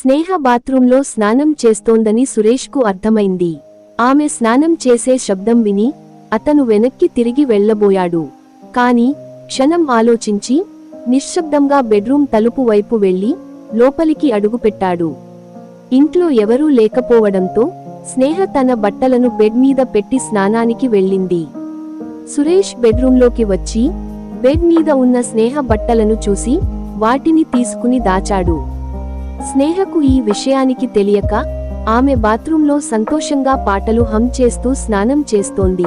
స్నేహ బాత్రూంలో స్నానం చేస్తోందని సురేష్కు అర్థమైంది. ఆమె స్నానం చేసే శబ్దం విని అతను వెనక్కి తిరిగి వెళ్ళబోయాడు. కాని క్షణం ఆలోచించి నిశ్శబ్దంగా బెడ్రూం తలుపు వైపు వెళ్ళి లోపలికి అడుగుపెట్టాడు. ఇంట్లో ఎవరూ లేకపోవడంతో స్నేహ తన బట్టలను బెడ్ మీద పెట్టి స్నానానికి వెళ్ళింది. సురేష్ బెడ్రూంలోకి వచ్చి బెడ్ మీద ఉన్న స్నేహ బట్టలను చూసి వాటిని తీసుకుని దాచాడు. స్నేహకు ఈ విషయానికి తెలియక ఆమె బాత్రూంలో సంతోషంగా పాటలు హమ్ చేస్తూ స్నానం చేస్తోంది.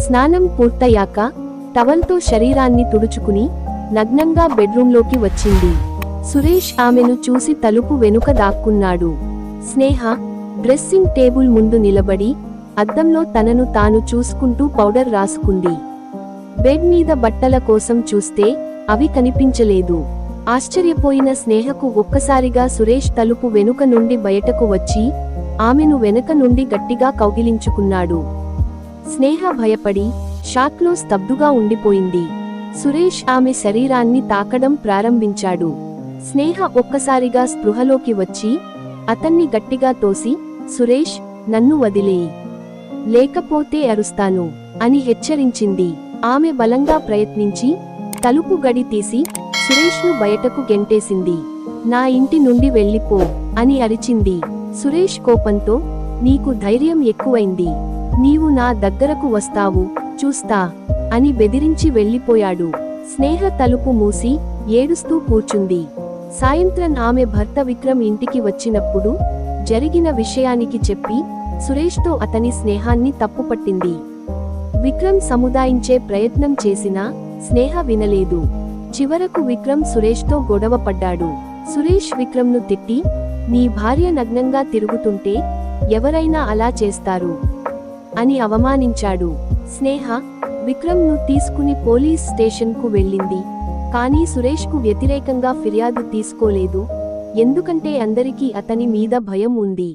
స్నానం పూర్తయ్యాక టవల్తో శరీరాన్ని తుడుచుకుని నగ్నంగా బెడ్రూంలోకి వచ్చింది. సురేష్ ఆమెను చూసి తలుపు వెనుక దాక్కున్నాడు. స్నేహ డ్రెస్సింగ్ టేబుల్ ముందు నిలబడి అద్దంలో తనను తాను చూసుకుంటూ పౌడర్ రాసుకుంది. బెడ్ మీద బట్టల కోసం చూస్తే అవి కనిపించలేదు. ఆశ్చర్యపోయిన స్నేహకు ఒక్కసారిగా సురేష్ తలుపు వెనుక నుండి బయటకు వచ్చి ఆమెను వెనక నుండి గట్టిగా కౌగిలించుకున్నాడు. స్నేహ భయపడి షాక్లో స్తబ్దుగా ఉండిపోయింది. సురేష్ ఆమె శరీరాన్ని తాకడం ప్రారంభించాడు. స్నేహ ఒక్కసారిగా స్పృహలోకి వచ్చి అతన్ని గట్టిగా తోసి సురేష్ నన్ను వదిలేయి. లేకపోతే అరుస్తాను అని హెచ్చరించింది. ఆమె బలంగా ప్రయత్నించి తలుపు గడి తీసి సురేష్ను బయటకు గెంటేసింది. నా ఇంటి నుండి వెళ్ళిపో అని అరిచింది. సురేష్ కోపంతో నీకు ధైర్యం ఎక్కువైంది. నీవు నా దగ్గరకు వస్తావు చూస్తా అని బెదిరించి వెళ్ళిపోయాడు. స్నేహ తలుపు మూసి ఏడుస్తూ కూర్చుంది. సాయంత్రం ఆమె భర్త విక్రమ్ ఇంటికి వచ్చినప్పుడు జరిగిన విషయానికి చెప్పి సురేష్తో అతని స్నేహాన్ని తప్పుపట్టింది. విక్రమ్ సముదాయించే ప్రయత్నం చేసినా స్నేహ వినలేదు. చివరకు విక్రమ్ సురేష్తో గొడవ పడ్డాడు. సురేష్ విక్రమ్ను తిట్టి నీ భార్య నగ్నంగా తిరుగుతుంటే ఎవరైనా అలా చేస్తారు అని అవమానించాడు. స్నేహ విక్రమ్ను తీసుకుని పోలీస్ స్టేషన్కు వెళ్ళింది. కానీ సురేష్కు వ్యతిరేకంగా ఫిర్యాదు తీసుకోలేదు. ఎందుకంటే అందరికీ అతని మీద భయం ఉంది.